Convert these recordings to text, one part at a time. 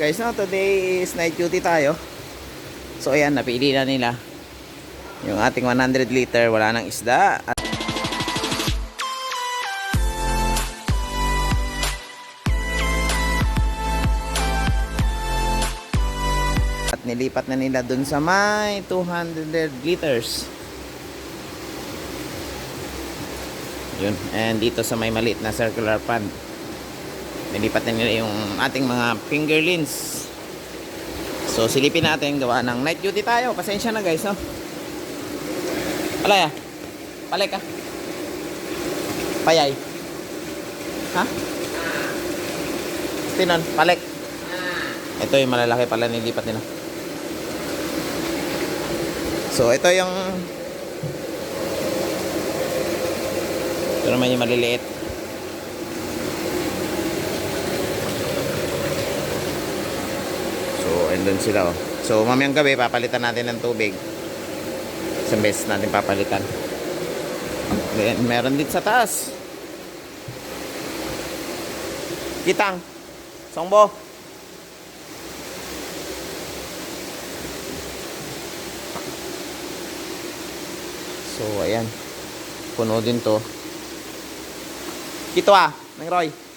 Guys, no, today is night duty tayo. So ayan, napili na nila. Yung ating 100 liter, wala nang isda. At At nilipat na nila dun sa may 200 liters. Yun. And dito sa may maliit na circular pond. Nilipat na nila yung ating mga fingerlings. So silipin natin gawa ng night duty tayo. Pasensya na guys, no? Palaya. Palay ka. Payay. Ha? Tinon, palek. Ito yung malalaki pala nilipat nila. So ito yung Ito naman yung maliliit. So, andun sila oh. So, mamayang gabi, papalitan natin ng tubig. Isang beses natin papalitan. Then, meron din sa taas. Kitang. Songbo. So, ayan. Puno din to. Kito ah, ng Roy.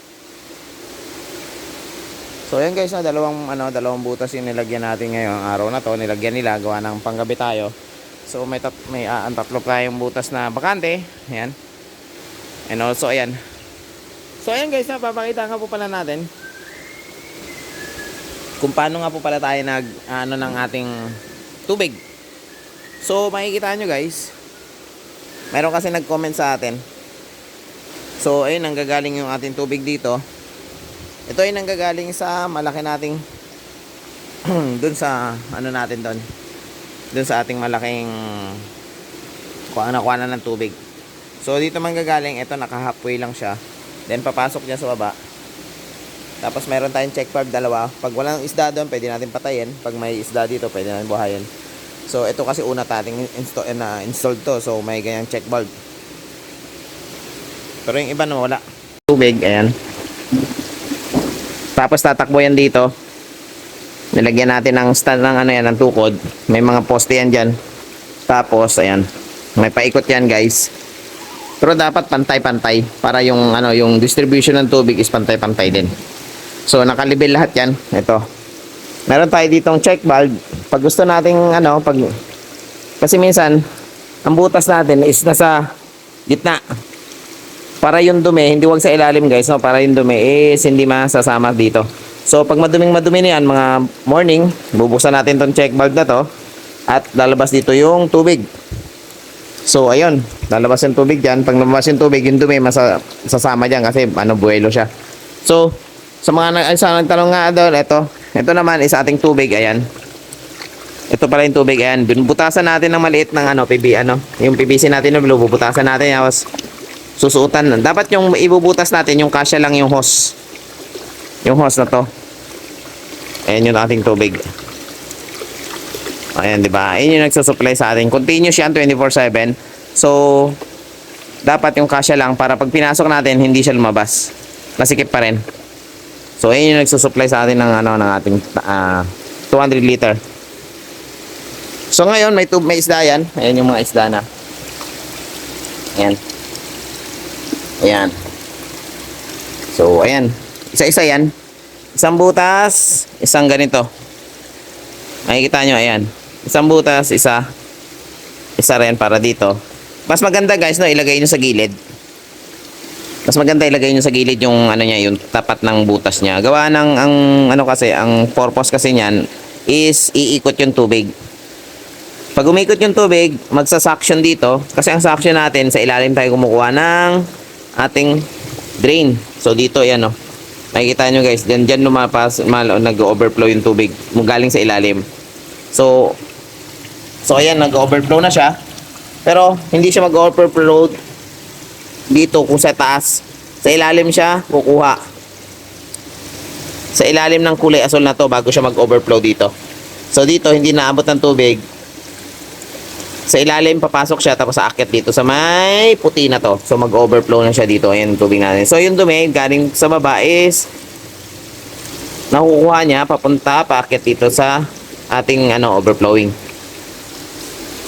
So ayan guys, no, dalawang ano, dalawang butas yung nilagyan natin ngayong araw na to. Nilagyan nila gawa ng panggabi tayo. So may tat may uh, ang tatlo tayong butas na bakante. Ayan. And also ayan. So ayan guys, no, papakita nga po pala natin kung paano nga po pala tayo nag ano ng ating tubig. So makikita nyo guys, meron kasi nag-comment sa atin So, ayun, nanggagaling yung ating tubig dito. Ito ay nanggagaling sa malaki nating dun sa ano natin doon. Dun sa ating malaking kuha na kuha na ng tubig. So, dito manggagaling, ito naka-halfway lang siya. Then, papasok niya sa baba. Tapos, meron tayong check valve dalawa. Pag walang isda doon, pwede natin patayin. Pag may isda dito, pwede natin buhayin. So, ito kasi una tating install, na installed to. So, may ganyang check valve. Pero yung iba na wala. Tubig, ayan. Tapos tatakbo yan dito. Nilagyan natin ng stand ng ano yan, ng tukod. May mga poste yan dyan. Tapos, ayan. May paikot yan, guys. Pero dapat pantay-pantay para yung ano, yung distribution ng tubig is pantay-pantay din. So, nakalibel lahat yan. Ito. Meron tayo ditong check valve. Pag gusto nating ano, pag kasi minsan ang butas natin is nasa gitna para yung dumi, hindi wag sa ilalim guys, no? para yung dumi is hindi masasama dito. So pag maduming madumi na yan, mga morning, bubuksan natin tong check valve na to at lalabas dito yung tubig. So ayun, lalabas yung tubig dyan. Pag lumabas yung tubig, yung dumi masa, sasama dyan kasi ano, buwelo siya. So, sa mga ay, sa nagtanong nga doon, ito, ito naman is ating tubig, ayan. Ito pala yung tubig, ayan. Butasan natin ng maliit ng ano, PB, ano, yung PVC natin, no, bubutasan natin, tapos susuotan na. Dapat yung ibubutas natin, yung kasya lang yung hose. Yung hose na to. Ayan yung ating tubig. Ayan, di ba? Ayan yung nagsusupply sa atin. Continuous yan, 24-7. So, dapat yung kasya lang para pag pinasok natin, hindi siya lumabas. Nasikip pa rin. So, ayan yung nagsusupply sa atin ng, ano, ng ating ah, 200 liter. So, ngayon, may, tub may isda yan. Ayan yung mga isda na. Ayan. Ayan. So, ayan. Isa-isa yan. Isang butas, isang ganito. Makikita nyo, ayan. Isang butas, isa. Isa rin para dito. Mas maganda guys, no, ilagay nyo sa gilid. Mas maganda ilagay nyo sa gilid yung ano niya, yung tapat ng butas niya. Gawa ng ang ano kasi, ang purpose kasi niyan is iikot yung tubig. Pag umikot yung tubig, magsa-suction dito. Kasi ang suction natin, sa ilalim tayo kumukuha ng ating drain. So dito, yan o. Makikita nyo guys, dyan, dyan lumapas, mal, nag-overflow yung tubig galing sa ilalim. So, so ayan, nag-overflow na siya. Pero, hindi siya mag-overflow dito kung sa taas. Sa ilalim siya, kukuha. Sa ilalim ng kulay asol na to bago siya mag-overflow dito. So dito, hindi naabot ng tubig. Sa ilalim, papasok siya tapos aakyat dito sa may puti na to. So mag-overflow na siya dito. Ayan tubig natin. So yung dumi, galing sa baba is nakukuha niya papunta paakyat dito sa ating ano overflowing.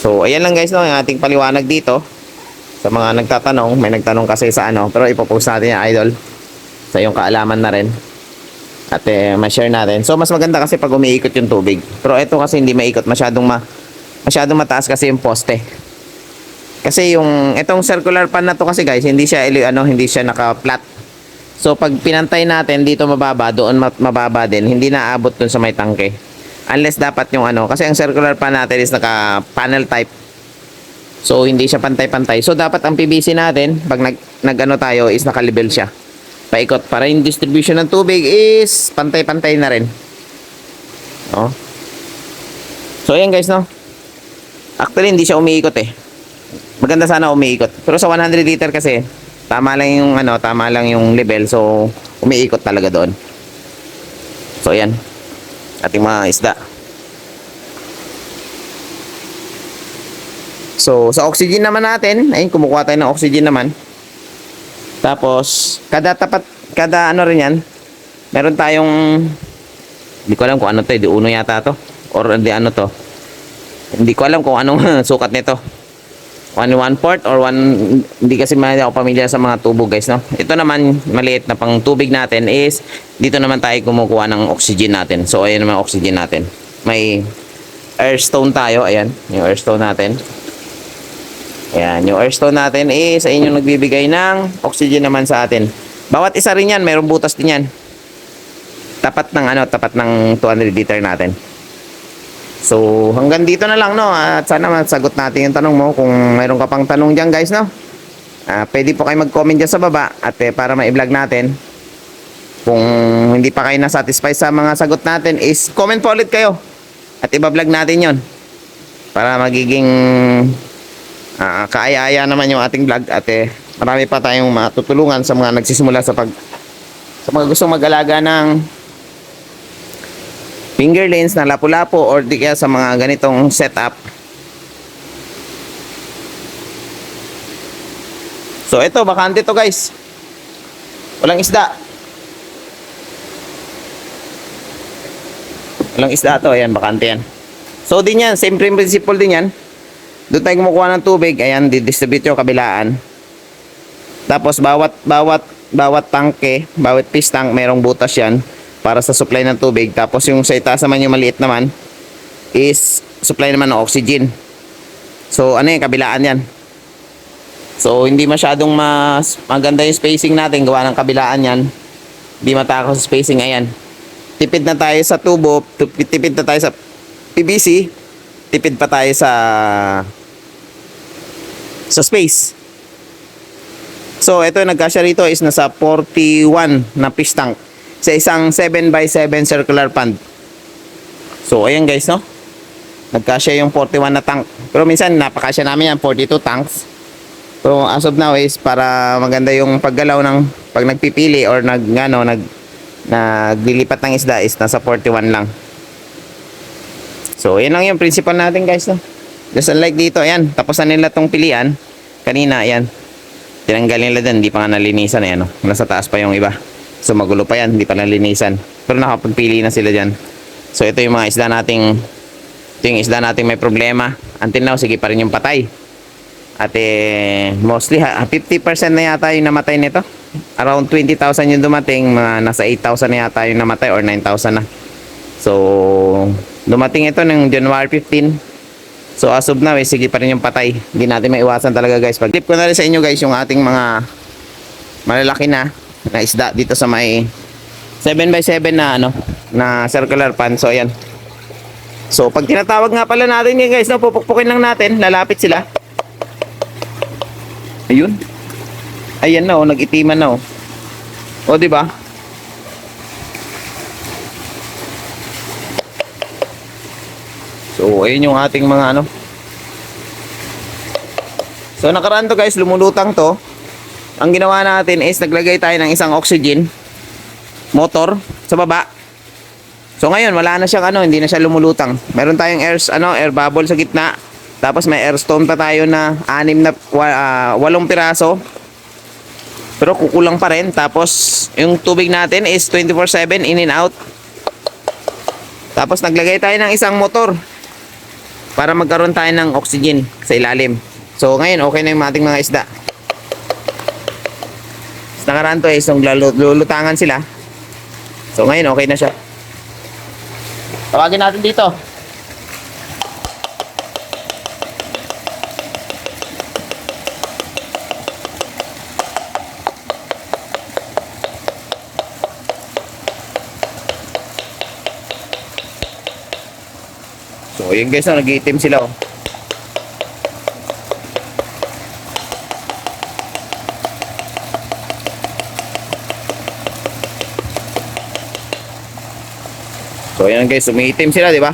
So, ayan lang guys no, yung ating paliwanag dito. Sa mga nagtatanong, may nagtanong kasi sa ano, pero ipopost natin yung idol sa yung kaalaman na rin. At eh, ma-share natin. So, mas maganda kasi pag umiikot yung tubig. Pero ito kasi hindi maikot, masyadong ma masyadong mataas kasi yung poste. Kasi yung itong circular pan na to kasi guys, hindi siya ano, hindi siya naka-flat. So pag pinantay natin dito mababa, doon ma- mababa din, hindi na aabot dun sa may tangke. Unless dapat yung ano, kasi ang circular pan natin is naka panel type. So hindi siya pantay-pantay. So dapat ang PVC natin pag nag nag-ano tayo is naka-level siya. Paikot para yung distribution ng tubig is pantay-pantay na rin. No? So ayan guys no. Actually hindi siya umiikot eh. Maganda sana umiikot. Pero sa 100 liter kasi tama lang yung ano, tama lang yung level. So umiikot talaga doon. So ayan. Ating mga isda. So sa oxygen naman natin, ayun kumukuha tayo ng oxygen naman. Tapos kada tapat kada ano rin yan, meron tayong hindi ko alam kung ano to, eh, di uno yata to or hindi ano to. Hindi ko alam kung anong sukat nito. One one fourth or one hindi kasi hindi ako pamilyar sa mga tubo guys no. Ito naman maliit na pang tubig natin is dito naman tayo kumukuha ng oxygen natin. So ayan naman oxygen natin. May airstone tayo, ayan, yung airstone natin. Ayan, yung airstone natin is ayun yung nagbibigay ng oxygen naman sa atin. Bawat isa rin yan, mayroong butas din yan. Tapat ng ano, tapat ng 200 liter natin. So, hanggang dito na lang, no? At sana masagot natin yung tanong mo. Kung mayroon ka pang tanong dyan, guys, no? Ah, pwede po kayo mag-comment dyan sa baba at eh, para ma-vlog natin. Kung hindi pa kayo na-satisfy sa mga sagot natin, is comment po ulit kayo. At iba-vlog natin yon Para magiging ah, kaaya-aya naman yung ating vlog. At eh, marami pa tayong matutulungan sa mga nagsisimula sa pag sa mga gustong mag-alaga ng finger lens na lapu-lapu or di kaya sa mga ganitong setup. So ito, bakante to guys. Walang isda. Walang isda to, ayan, bakante yan. So din yan, same principle din yan. Doon tayo kumukuha ng tubig, ayan, didistribute yung kabilaan. Tapos bawat bawat bawat tangke, bawat fish tank merong butas 'yan para sa supply ng tubig. Tapos yung sa itaas naman yung maliit naman is supply naman ng oxygen. So ano yung kabilaan 'yan. So hindi masyadong mas maganda yung spacing natin gawa ng kabilaan 'yan. Hindi matakaw sa spacing ayan. Tipid na tayo sa tubo, tipid, na tayo sa PVC, tipid pa tayo sa sa space. So, ito yung nagkasya rito is nasa 41 na fish tank sa isang 7x7 circular pond. So, ayan guys, no? Nagkasya yung 41 na tank. Pero minsan, napakasya namin yan, 42 tanks. Pero as of now is para maganda yung paggalaw ng pag nagpipili or nag, ano, nag, naglilipat ng isda is nasa 41 lang. So, yun lang yung principal natin guys, no? Just unlike dito, ayan, tapos na nila tong pilian. Kanina, ayan, tinanggal nila dun, hindi pa nga nalinisan eh, ano. Nasa taas pa yung iba. So magulo pa yan, hindi pa nalinisan. Pero nakapagpili na sila dyan. So ito yung mga isda nating, ito yung isda nating may problema. Until now, sige pa rin yung patay. At eh, mostly, ha, 50% na yata yung namatay nito. Around 20,000 yung dumating, mga nasa 8,000 na yata yung namatay or 9,000 na. So, dumating ito ng January 15. So as of now, eh, sige pa rin yung patay. Hindi natin maiwasan talaga guys. Pag tip ko na rin sa inyo guys yung ating mga malalaki na na isda dito sa may 7x7 na ano na circular pan. So ayan. So pag tinatawag nga pala natin yan guys, no, pupukpukin lang natin, lalapit sila. Ayun. Ayan na oh, nag-itiman na oh. O di ba? So, ayun yung ating mga ano. So, nakaraan to guys, lumulutang to. Ang ginawa natin is naglagay tayo ng isang oxygen motor sa baba. So, ngayon, wala na siyang ano, hindi na siya lumulutang. Meron tayong air, ano, air bubble sa gitna. Tapos may air stone pa tayo na anim na, ah, walong piraso. Pero kukulang pa rin. Tapos, yung tubig natin is 24-7 in and out. Tapos naglagay tayo ng isang motor para magkaroon tayo ng oxygen sa ilalim. So ngayon okay na yung ating mga isda. Nakaraan to eh, so lalu- lulutangan sila. So ngayon okay na siya. Tawagin natin dito. So, yun guys, oh, nag-iitim sila oh. So, yan guys, umiitim sila, di ba?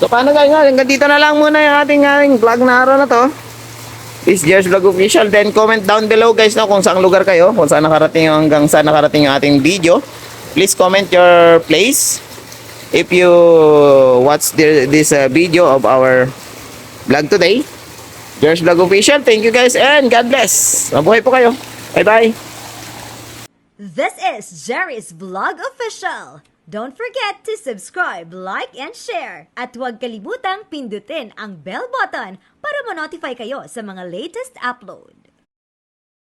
So, paano guys, hanggang dito na lang muna yung ating, ating vlog na araw na to. This Jersey Vlog Official. Then, comment down below guys no, kung saang lugar kayo, kung saan nakarating hanggang saan nakarating yung ating video. Please comment your place if you watch the, this uh, video of our vlog today. Jersey Vlog Official. Thank you guys and God bless. Mabuhay po kayo. Bye-bye. This is Jerry's Vlog Official. Don't forget to subscribe, like, and share. At huwag kalimutang pindutin ang bell button para ma-notify kayo sa mga latest upload.